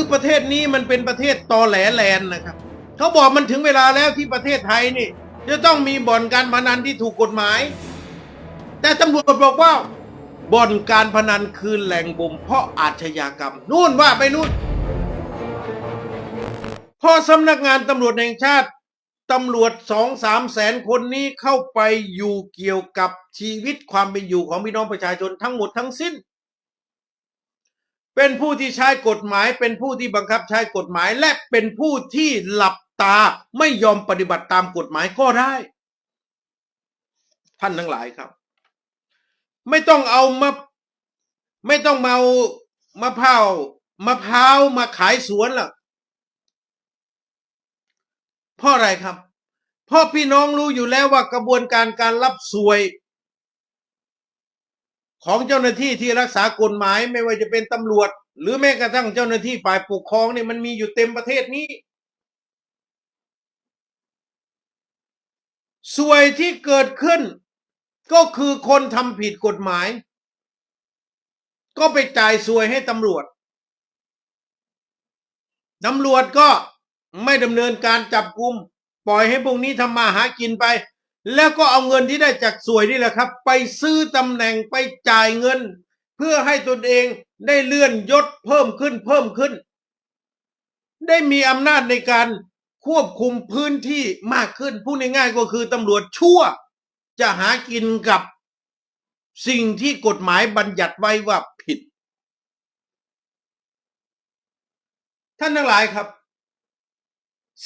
คือประเทศนี้มันเป็นประเทศตอแหลแลนนะครับเขาบอกมันถึงเวลาแล้วที่ประเทศไทยนี่ จะต้องมีบ่อนการพนันที่ถูกกฎหมาย แต่ตำรวจบอกว่าบ่อนการพนันคือแหล่งบ่มเพาะอาชญากรรม นู่นว่าไปนู่นพอสำนักงานตำรวจแห่งชาติตำรวจสองสามแสนคนนี้เข้าไปอยู่เกี่ยวกับชีวิตความเป็นอยู่ของพี่น้องประชาชนทั้งหมดทั้งสิ้น เป็นผู้ที่ใช้กฎหมาย เป็นผู้ที่บังคับใช้กฎหมาย และเป็นผู้ที่หลับตาไม่ยอมปฏิบัติตามกฎหมายก็ได้ ท่านทั้งหลายครับ ไม่ต้องเอามาไม่ต้องมาเอามะพร้าวมะพร้าวมาขายสวนหรอกเพราะอะไรครับ เพราะพี่น้องรู้อยู่แล้วว่ากระบวนการการรับสวย ของเจ้าหน้าที่ที่รักษากฎหมายไม่ว่าจะเป็นตำรวจ หรือแม้กระทั่งเจ้าหน้าที่ฝ่ายปกครองเนี่ยมันมีอยู่เต็มประเทศนี้สวยที่เกิดขึ้น ก็คือคนทำผิดกฎหมาย ก็ไปจ่ายสวยให้ตำรวจตำรวจก็ไม่ดำเนินการจับกุม ปล่อยให้พวกนี้ทำมาหากินไป แล้วก็เอาเงินที่ได้จากสวยนี่แหละครับ ไปซื้อตำแหน่งไปจ่ายเงิน เพื่อให้ตนเองได้เลื่อนยศเพิ่มขึ้นเพิ่มขึ้น ได้มีอำนาจในการควบคุมพื้นที่มากขึ้นพูดง่ายๆก็คือตำรวจชั่ว จะหากินกับสิ่งที่กฎหมายบัญญัติไว้ว่าผิด ท่านทั้งหลายครับ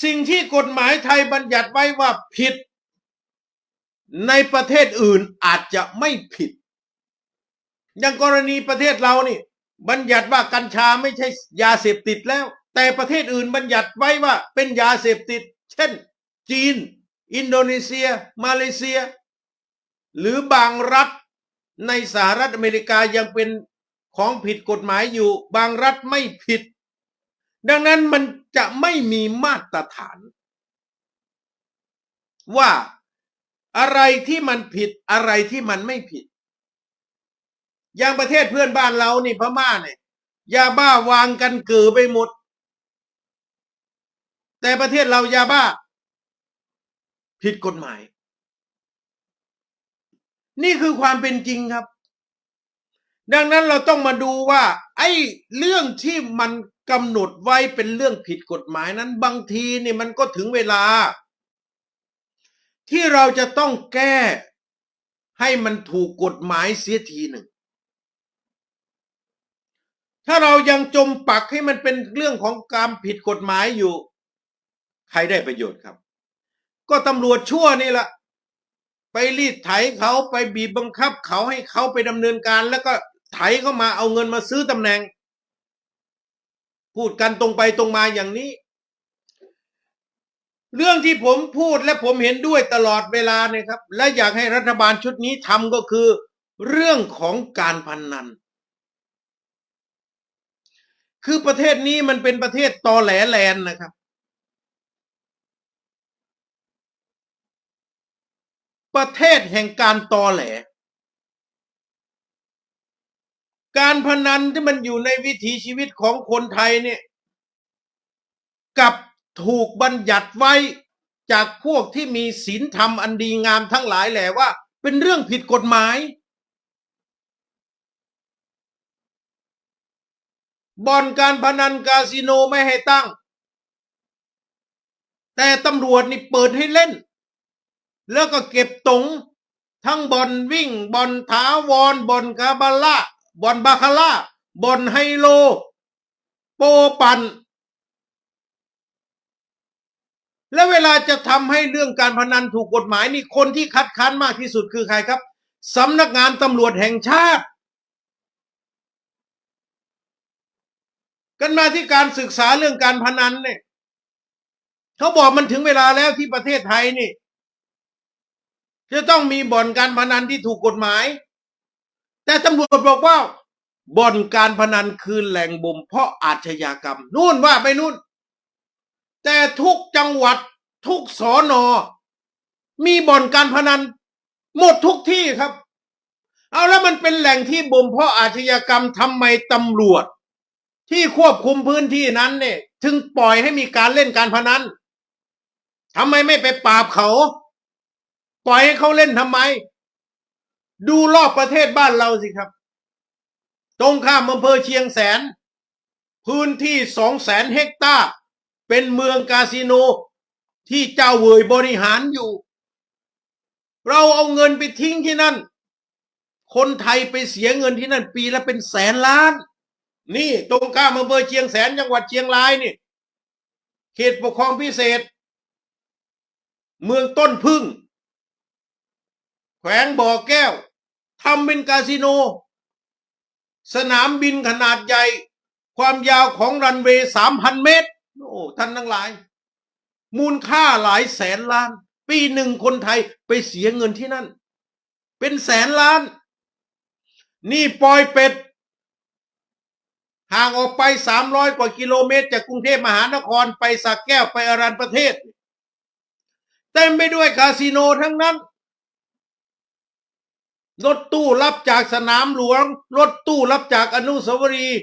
สิ่งที่กฎหมายไทยบัญญัติไว้ว่าผิด ในประเทศอื่นอาจจะไม่ผิด อย่างกรณีประเทศเรานี่ บัญญัติว่ากัญชาไม่ใช่ยาเสพติดแล้ว แต่ประเทศอื่นบัญญัติไว้ว่าเป็นยาเสพติด เช่น จีน อินโดนีเซีย มาเลเซีย หรือบางรัฐในสหรัฐอเมริกายังเป็นของผิดกฎหมายอยู่ บางรัฐไม่ผิด ดังนั้นมันจะไม่มีมาตรฐาน ว่า อะไรที่มันผิดอะไรที่มันไม่ผิด อย่างประเทศเพื่อนบ้านเรานี่พม่าเนี่ยยาบ้าวางกันเกือไปหมด แต่ประเทศเรายาบ้า ผิดกฎหมาย นี่คือความเป็นจริงครับ ดังนั้นเราต้องมาดูว่า ไอ้เรื่องที่มันกำหนดไว้เป็นเรื่องผิดกฎหมายนั้น บางทีนี่มันก็ถึงเวลา ที่เราจะต้องแก้ให้มันถูกกฎหมายเสียทีหนึ่ง ถ้าเรายังจมปักให้มันเป็นเรื่องของการผิดกฎหมายอยู่ ใครได้ประโยชน์ครับ ก็ตำรวจชั่วนี่แหละไปรีดไถเขาไปบีบบังคับเขาให้เขาไปดำเนินการ แล้วก็ไถเข้ามาเอาเงินมาซื้อตำแหน่ง พูดกันตรงไปตรงมาอย่างนี้ เรื่องที่ผมพูดและผมเห็นด้วยตลอดเวลาเนี่ยครับ และอยากให้รัฐบาลชุดนี้ทำก็คือ เรื่องของการพนนัน คือประเทศนี้มันเป็นประเทศตอแหลแลนนะครับ ประเทศแห่งการตอแหล การพนันที่มันอยู่ในวิถีชีวิตของคนไทยเนี่ย กับ ถูกบัญญัติไว้จากพวกที่มีศีลธรรมอันดีงามทั้งหลายแหละว่า เป็นเรื่องผิดกฎหมายบ่อนการพนันคาสิโนไม่ให้ตั้ง แต่ตำรวจนี่เปิดให้เล่น แล้วก็เก็บตงทั้งบอลวิ่งบอลถาวรบอลคาบาล่าบอลบาคาร่าบอลไฮโล โปปัน แล้วเวลาจะทำให้เรื่องการพนันถูกกฎหมายนี่คนที่คัดค้านมากที่สุดคือใครครับสำนักงานตำรวจแห่งชาติ กันมาที่การศึกษาเรื่องการพนันเนี่ยเขาบอกมันถึงเวลาแล้วที่ประเทศไทยนี่ จะต้องมีบ่อนการพนันที่ถูกกฎหมาย แต่ตำรวจบอกว่าบ่อนการพนันคือแหล่งบ่มเพาะอาชญากรรมนู่นว่าไปนู่น แต่ทุกจังหวัดทุกสอนอ มีบ่อนการพนัน หมดทุกที่ครับ เอาแล้วมันเป็นแหล่งที่บ่มเพาะอาชญากรรมทำไมตำรวจ ที่ควบคุมพื้นที่นั้นเนี่ยถึงปล่อยให้มีการเล่นการพนันทำไมไม่ไปปราบเขา ปล่อยให้เขาเล่นทำไม ดูรอบประเทศบ้านเราสิครับ ตรงข้ามอำเภอเชียงแสน พื้นที่สองแสนเฮกตาร์ เป็นเมืองคาสิโนที่เจ้าเวยบริหารอยู่ เราเอาเงินไปทิ้งที่นั่น คนไทยไปเสียเงินที่นั่นปีละเป็นแสนล้าน นี่ตรงข้ามอำเภอเชียงแสนจังหวัดเชียงรายนี่ เขตปกครองพิเศษ เมืองต้นพึ่ง แขวงบ่อแก้วทำเป็นคาสิโน สนามบินขนาดใหญ่ ความยาวของรันเวย์สามพันเมตร อ้ท่านทั้งหลาย มูลค่าหลายแสนล้าน ปีหนึ่งคนไทยไปเสียเงินที่นั่น เป็นแสนล้าน นี่ปอยเป็ดห่างออกไปสามร้อยกว่ากิโลเมตร จากกรุงเทพมหานครไปสักแก้วไปอารันประเทศเต็มไปด้วยคาสิโนทั้งนั้น รถตู้รับจากสนามหลวง รถตู้รับจากอนุสาวรีย์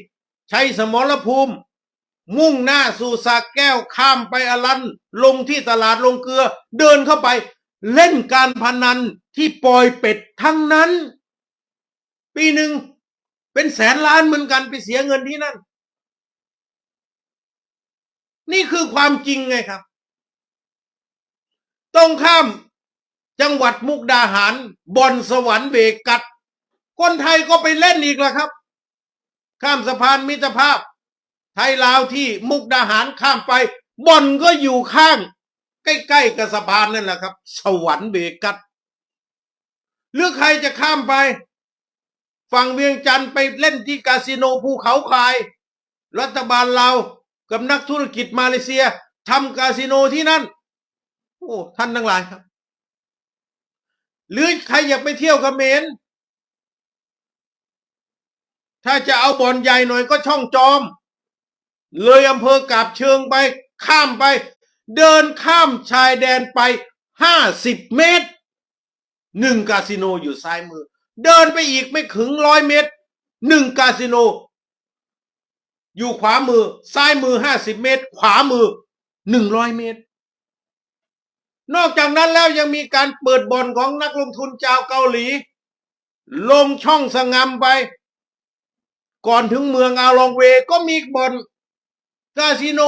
ชัยสมรภูมิ มุ่งหน้าสู่สากแก้วข้ามไปอลันลงที่ตลาดลงเกลือ เดินเข้าไปเล่นการพนันที่ปล่อยเป็ดทั้งนั้น ปีหนึ่งเป็นแสนล้านเหมือนกันไปเสียเงินที่นั่น นี่คือความจริงไงครับตรงข้ามจังหวัดมุกดาหารบอนสวรรค์เบกัด คนไทยก็ไปเล่นอีกแล้วครับ ข้ามสะพานมิตรภาพ ไทยลาวที่มุกดาหารข้ามไปบ่อนก็อยู่ข้าง ใกล้ๆกับสะพานนั่นแหละครับ สวรรค์เบกัดหรือใครจะข้ามไป ฝั่งเวียงจันทร์ไปเล่นที่คาสิโนภูเขาคาย รัฐบาลเรากับนักธุรกิจมาเลเซียทำคาสิโนที่นั่น โอ้ท่านทั้งหลายครับ หรือใครอยากไปเที่ยวเขมรถ้าจะเอาบ่อนใหญ่หน่อยก็ช่องจอม เลยอำเภอกาบเชิงไป ข้ามไป เดินข้ามชายแดนไปห้าสิบเมตรหนึ่งคาสิโนอยู่ซ้ายมือ เดินไปอีกไม่ถึงร้อยเมตรหนึ่งคาสิโน อยู่ขวามือ ซ้ายมือห้าสิบเมตร ขวามือหนึ่งร้อยเมตร นอกจากนั้นแล้วยังมีการเปิดบ่อนของนักลงทุนชาวเกาหลี ลงช่องสงงำไป ก่อนถึงเมืองอาลองเวก็มีบ่อน คาสิโน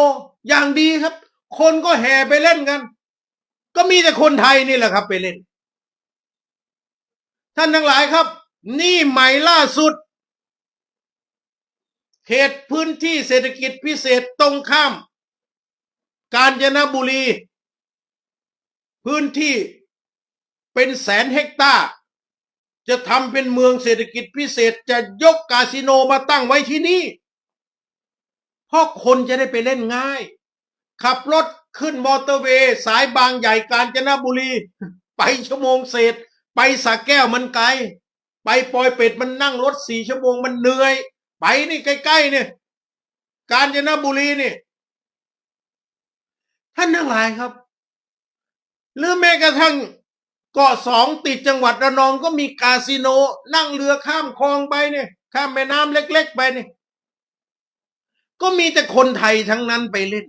อย่างดีครับ คนก็แห่ไปเล่นกัน ก็มีแต่คนไทยนี่แหละครับ ไปเล่น ท่านทั้งหลายครับ นี่ใหม่ล่าสุด เขตพื้นที่เศรษฐกิจพิเศษตรงข้าม กาญจนบุรี พื้นที่เป็นแสนเฮกตาร์จะทำเป็นเมืองเศรษฐกิจพิเศษจะยกคาสิโนมาตั้งไว้ที่นี่ เพราะคนจะได้ไปเล่นง่าย ขับรถขึ้นมอเตอร์เวย์ สายบางใหญ่กาญจนบุรี ไปชั่วโมงเศษ ไปสระแก้วมันไกล ไปปอยเป็ดมันนั่งรถสี่ชั่วโมงมันเหนื่อย ไปนี่ใกล้ๆเนี่ยกาญจนบุรีนี่ ท่านทั้งหลายครับ หรือแม้กระทั่งเกาะสองติดจังหวัดระนองก็มีคาสิโน นั่งเรือข้ามคลองไปเนี่ย ข้ามแม่น้ำเล็ก ๆ ไปเนี่ย ก็มีแต่คนไทยทั้งนั้นไปเล่น